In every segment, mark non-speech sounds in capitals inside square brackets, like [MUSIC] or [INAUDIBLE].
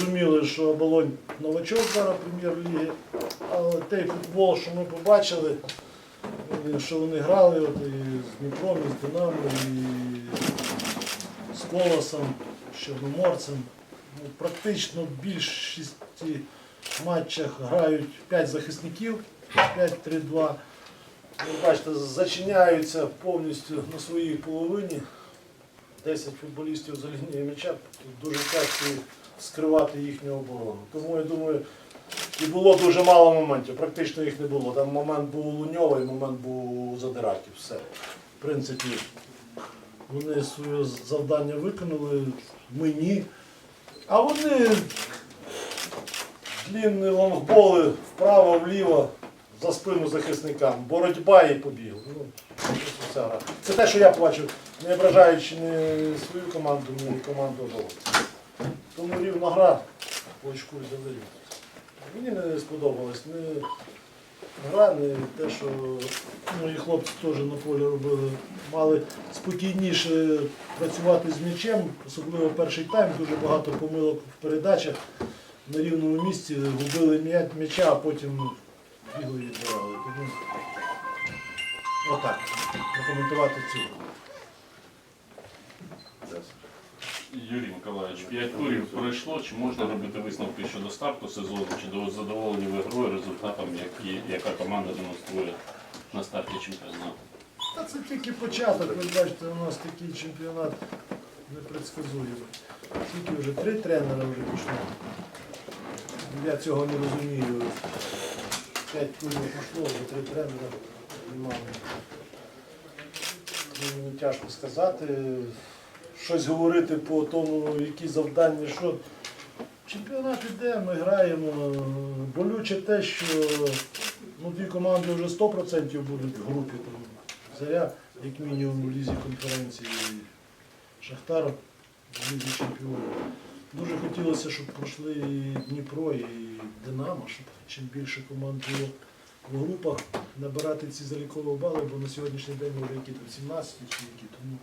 розуміли, що оболонь новачок зараз прем'єр-ліги, але той футбол, що ми побачили, що вони грали от, і з Дніпром, і з Динамо, і з Колосом, з Чорноморцем. Ну, практично в більшості матчах грають 5 захисників, 5-3-2. Ви бачите, зачиняються повністю на своїй половині. 10 футболістів за лінією м'яча, дуже тяжко скривати їхню оборону. Тому я думаю, і було дуже мало моментів, практично їх не було. Там момент був у Луньова і момент був у Задираків. Все. В принципі, вони своє завдання виконали, ми ні. А вони длінні лонгболи вправо, вліво, за спину захисникам. Боротьба і побіг. Ну, це те, що я бачив, не ображаючи ні свою команду, ні команду Оболонь. Тому рівна гра по очку взяли. Мені не сподобалось ні гра, ні те, що мої хлопці теж на полі робили. Мали спокійніше працювати з м'ячем, особливо перший тайм, дуже багато помилок в передачах. На рівному місці губили м'яча, а потім і відбирали. Тому отак, прокоментувати цю. Юрій Миколаївич, п'ять турів пройшло. Чи можна робити висновки щодо старту сезону? Чи до- задоволені ви грою, результатом, які, яка команда демонструє на старті чемпіонату? Та це тільки початок, ви бачите, у нас такий чемпіонат непредсказуємий. Тільки вже три тренера вже пішло. Я цього не розумію. П'ять турів пішло, вже три тренера немає. Мені тяжко сказати. Щось говорити по тому, які завдання, що. Чемпіонат іде, ми граємо. Болюче те, що ну, дві команди вже 100% будуть в групі. Заря, як мінімум, в лізі конференції, Шахтар в лізі чемпіонів. Дуже хотілося, щоб пройшли і Дніпро, і Динамо, щоб чим більше команд було в групах, набирати ці залікові бали, бо на сьогоднішній день вже які там 17 чи які, тому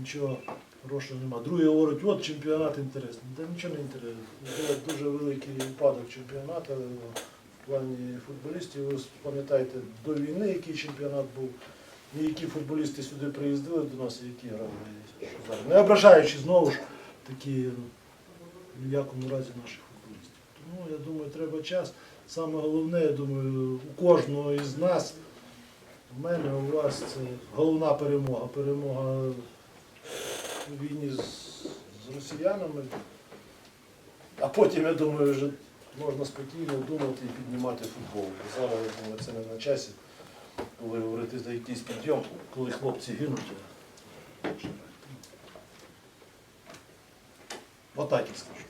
нічого хорошого немає. Другі говорять, от чемпіонат інтересний. Та нічого не інтересний. Це дуже великий упадок чемпіонату в плані футболістів. Ви пам'ятаєте, до війни який чемпіонат був, і які футболісти сюди приїздили до нас, і які грали. Не ображаючи знову ж такі ну, ні в якому разі наших футболістів. Тому я думаю, треба час. Саме головне, я думаю, у кожного із нас, в мене, у вас це головна перемога. Перемога у війні з, з росіянами. А потім, я думаю, вже можна спокійно думати і піднімати футбол. Зараз, я думаю, це не на часі, коли говорити за якийсь підйом, коли хлопці гинуть. Отак я скажу.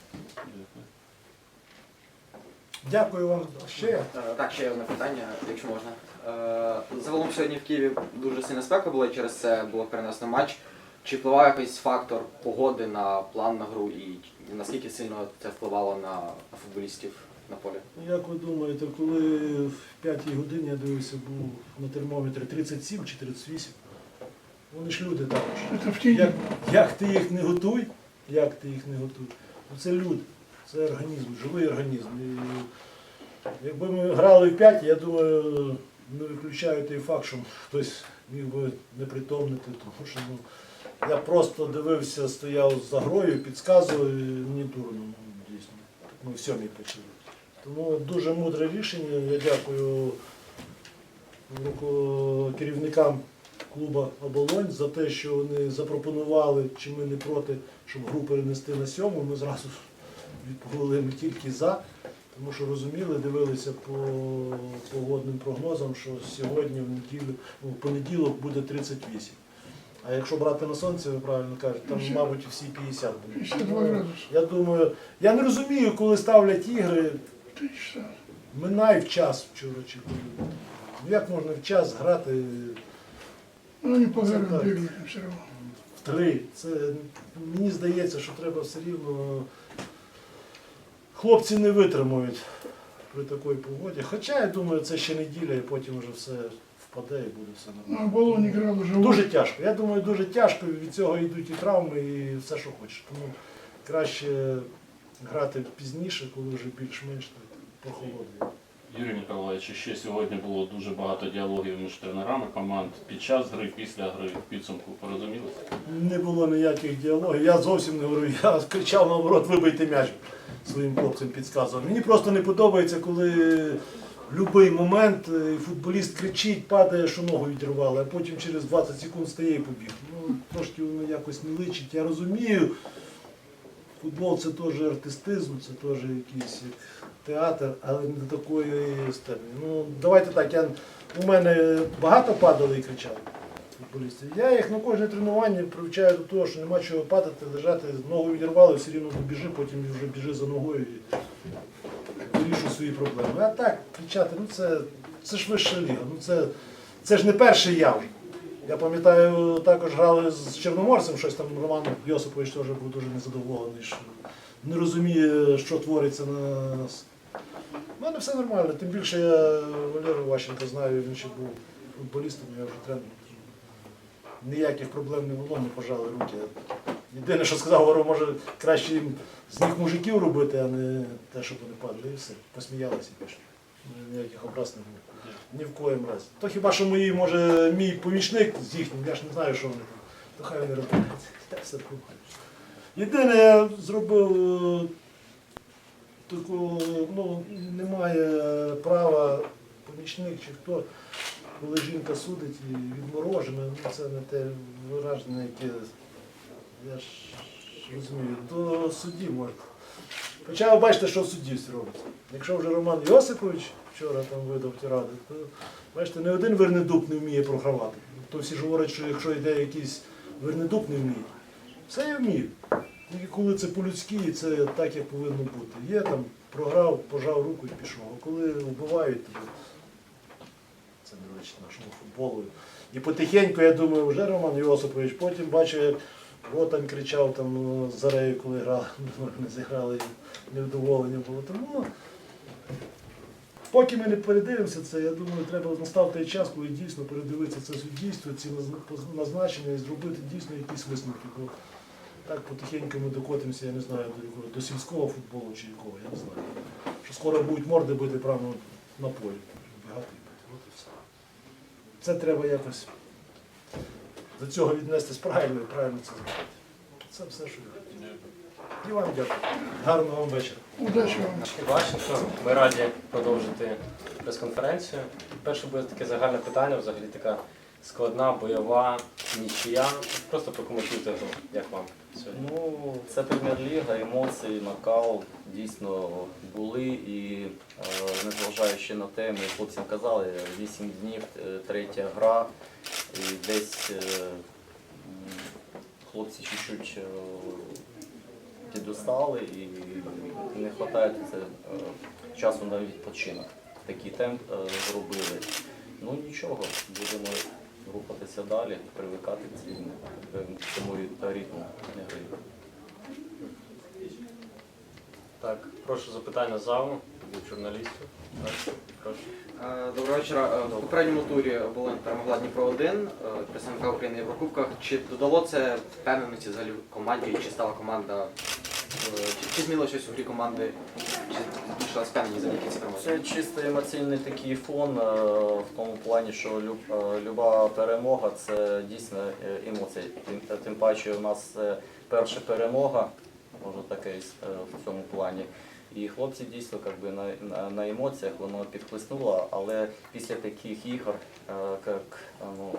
Дякую вам ще. Е, Так, ще одне питання, якщо можна. Е, Загалом сьогодні в Києві дуже сильна спека була, і через це було перенесено матч. Чи впливав якийсь фактор погоди на план на гру і наскільки сильно це впливало на, футболістів на полі? Ну, Як ви думаєте, коли в п'ятій годині я дивився, був на термометрі 37 чи 38, вони ж люди також. Як, як ти їх не готуй, як ти їх не готуй, ну це люди, це організм, живий організм. І якби ми грали в п'ятій, я думаю, не виключаю той факт, що хтось міг би не притомнити, тому що ну, я просто дивився, стояв за грою, підказував, і мені дурно, ну, дійсно. Ми в сьомій почали. Тому дуже мудре рішення. Я дякую керівникам клубу Оболонь за те, що вони запропонували, чи ми не проти, щоб гру перенести на сьому. Ми зразу відповіли ми тільки за, тому що розуміли, дивилися по погодним прогнозам, що сьогодні, в неділю, в понеділок буде 38. А якщо брати на сонце, ви правильно кажете, там, мабуть, всі 50 будуть. Я думаю, я не розумію, коли ставлять ігри, минає в час вчора чи коли. Ну як можна в час грати Ну, все равно. в три? Це мені здається, що треба все рівно. Хлопці не витримують при такій погоді. Хоча я думаю, це ще неділя і потім вже все впаде і буде все Ну, а нормально. Болон играл уже Дуже тяжко. Я думаю, дуже тяжко. Від цього йдуть і травми, і все, що хочеш. Тому краще грати пізніше, коли вже більш-менш так. Юрій Миколаївич, ще сьогодні було дуже багато діалогів між тренерами команд під час гри, після гри, в підсумку порозумілися? Не було ніяких діалогів. Я зовсім не говорю, я кричав наоборот, вибийте м'яч своїм хлопцям підказував. Мені просто не подобається, коли в будь-який момент е, футболіст кричить, падає, що ногу відірвали, а потім через 20 секунд стає і побіг. Ну, трошки воно якось не личить. Я розумію, футбол це теж артистизм, це теж якийсь театр, але не до такої степені. Ну, давайте так, я, у мене багато падали і кричали футболістів. Я їх на кожне тренування привчаю до того, що нема чого падати, лежати, ногу відірвали, все рівно добіжи, потім вже біжи за ногою і вирішуй свої проблеми. А так, кричати, ну це, це ж вища ліга. Ну це, це ж не перший яв. Я пам'ятаю, також грали з Чорноморцем, щось там Роман Йосипович теж був дуже незадоволений, що не розуміє, що твориться на нас. У мене все нормально, тим більше я Валеру Ващенка знаю, він ще був футболістом, я вже тренером. Ніяких проблем не було, ми пожали руки. Єдине, що сказав, говорю, може краще їм з них мужиків робити, а не те, щоб вони падали. І все. Посміялися і пішли. Ну, Ніяких образ не було. Ні в коїм разі. То хіба що мої, може, мій помічник з їхнім, я ж не знаю, що вони там. То хай вони розбираються. Все думаю. Єдине, я зробив е, таку, ну, немає права помічник чи хто, коли жінка судить і відморожена, ну це не те вираження, яке я ж розумію, до судді можна. Хоча ви бачите, що в судді все робиться. Якщо вже Роман Йосипович вчора там видав ті ради, то бачите, не один Вернедуб не вміє програвати. То всі ж говорять, що якщо йде якийсь Вернедуб не вміє. Все я вмію. Тільки коли це по-людськи, це так, як повинно бути. Є там, програв, пожав руку і пішов. А коли вбивають, то це не нашому футболу. І потихеньку, я думаю, вже Роман Йосипович, потім бачу, як Ротань кричав там ну, Зарею, коли грали, [LAUGHS] не зіграли, і невдоволення було. Тому ну, поки ми не передивимося це, я думаю, треба настав той час, коли дійсно передивитися це суддійство, ці назначення і зробити дійсно якісь висновки. Бо так потихеньку ми докотимося, я не знаю, до якого, до сільського футболу чи якого, я не знаю. Що скоро будуть морди бити прямо на полі. Бігати бити. От і все. Це треба якось до цього віднестись правильно і правильно це зробити. Це все, що я хотів. І вам дякую. Гарного вам вечора. Удачі вам. Ващенко. Ми раді продовжити прес-конференцію. Перше буде таке загальне питання, взагалі така складна, бойова, нічия. Просто прокоментуйте гру. Як вам сьогодні? Ну, це прем'єр-ліга, емоції, накал дійсно були. І е, незважаючи на те, ми хлопцям казали, 8 днів, е, третя гра, десь е, хлопці чуть-чуть е, підустали і не вистачає е, часу на відпочинок. Такий темп зробили. Ну нічого, будемо рухатися далі, привикати к цьому ритму гри. Так, прошу запитання залу від журналістів. Е, Доброго вечора. Е, В попередньому турі Волинь перемогла Дніпро 1 представника України в Єврокубках. Чи додало це впевненості взагалі команді, чи стала команда, е, чи, чи змінило щось у грі команди, чи збільшилась впевненість завдяки цій перемозі? Це чисто емоційний такий фон е, в тому плані, що люб, е, люба перемога це дійсно е, емоції. Тим, тим паче у нас е, перша перемога, можна таке е, в цьому плані. І хлопці дійсно как би, на, на, емоціях воно підхлиснуло, але після таких ігор, е, як ну,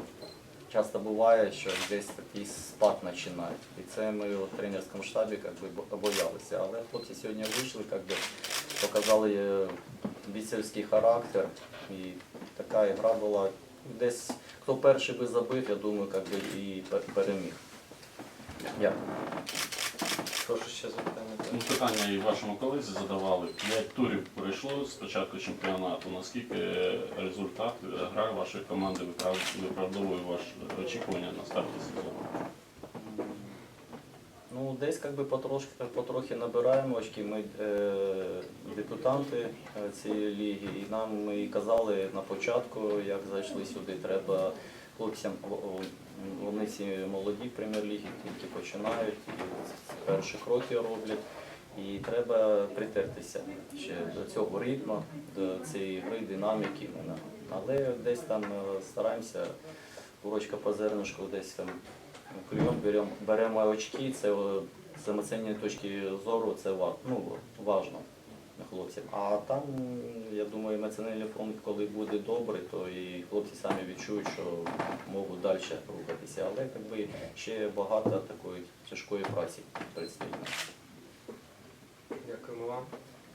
часто буває, що десь такий спад починають. І це ми у тренерському штабі как би, боялися. Але хлопці сьогодні вийшли, как би, показали е, бійцівський характер. І така гра була. Десь хто перший би забив, я думаю, как би, і переміг. Дякую. Прошу ще запитання. Ну, питання і вашому колезі задавали. П'ять турів пройшло з початку чемпіонату. Наскільки результат е, гра вашої команди виправдовує ваші очікування на старті сезону? Ну, десь как би потрошки, потрохи набираємо очки. Ми е, депутанти е, цієї ліги, і нам ми казали на початку, як зайшли сюди, треба хлопцям, вони всі молоді в прем'єр-лігі, тільки починають, і перші кроки роблять. І треба притертися ще до цього ритму, до цієї гри, динаміки. Але десь там е, стараємося курочка по зернышку, десь там клюємо, беремо, беремо очки, це з емоційної точки зору це ну, важно хлопців. А там, я думаю, емоціональний фронт, коли буде добрий, то і хлопці самі відчують, що можуть далі рухатися. Але якби, ще багато такої тяжкої праці предстоїть. Дякуємо вам.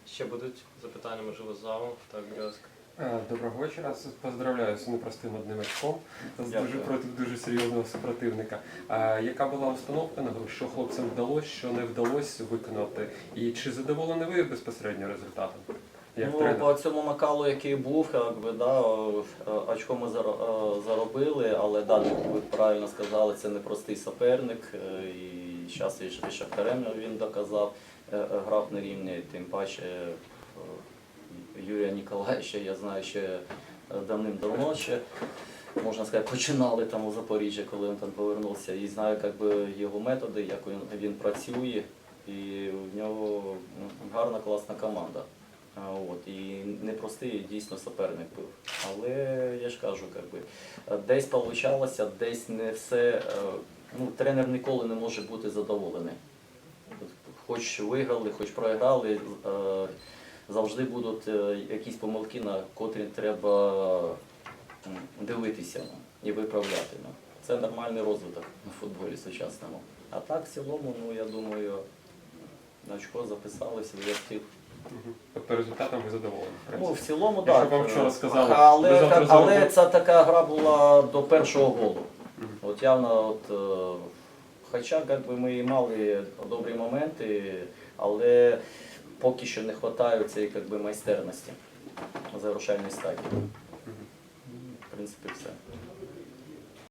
Ще будуть запитання, можливо, з залу. Так, будь ласка. Е, Доброго вечора. Поздравляю з непростим одним очком з дуже проти дуже серйозного супротивника. А яка була установка на гру? Що хлопцям вдалося, що не вдалося виконати? І чи задоволені ви безпосередньо результатом? Як ну, тренер? по цьому накалу, який був, якби, да, е, очко ми е, заробили, але да, ви правильно сказали, це непростий суперник. е, І зараз і Шахтарем він доказав, е, е, грав на рівні, тим паче е, Юрія Ніколаєвича, я знаю ще давним-давно ще. Можна сказати, починали там у Запоріжжі, коли він там повернувся, і знаю як би, його методи, як він, він працює, і в нього ну, гарна класна команда. От, і непростий дійсно суперник був. Але я ж кажу, якби, десь получалося, десь не все. е, Ну, тренер ніколи не може бути задоволений. Хоч виграли, хоч програли, е, завжди будуть е, якісь помилки, на котрі треба дивитися ну, і виправляти. ну. Це нормальний розвиток на футболі сучасному. А так, в цілому, ну я думаю, на очко записалися, я Мгм. Тобто результатом ви задоволені? Ну, в цілому, Якщо так. вам вчора сказали, ви але, завтра але ця така гра була до першого голу. От явно, от, е, хоча як би, ми і мали добрі моменти, але поки що не вистачає цієї майстерності завершальної стадії. Мгм. В принципі, все.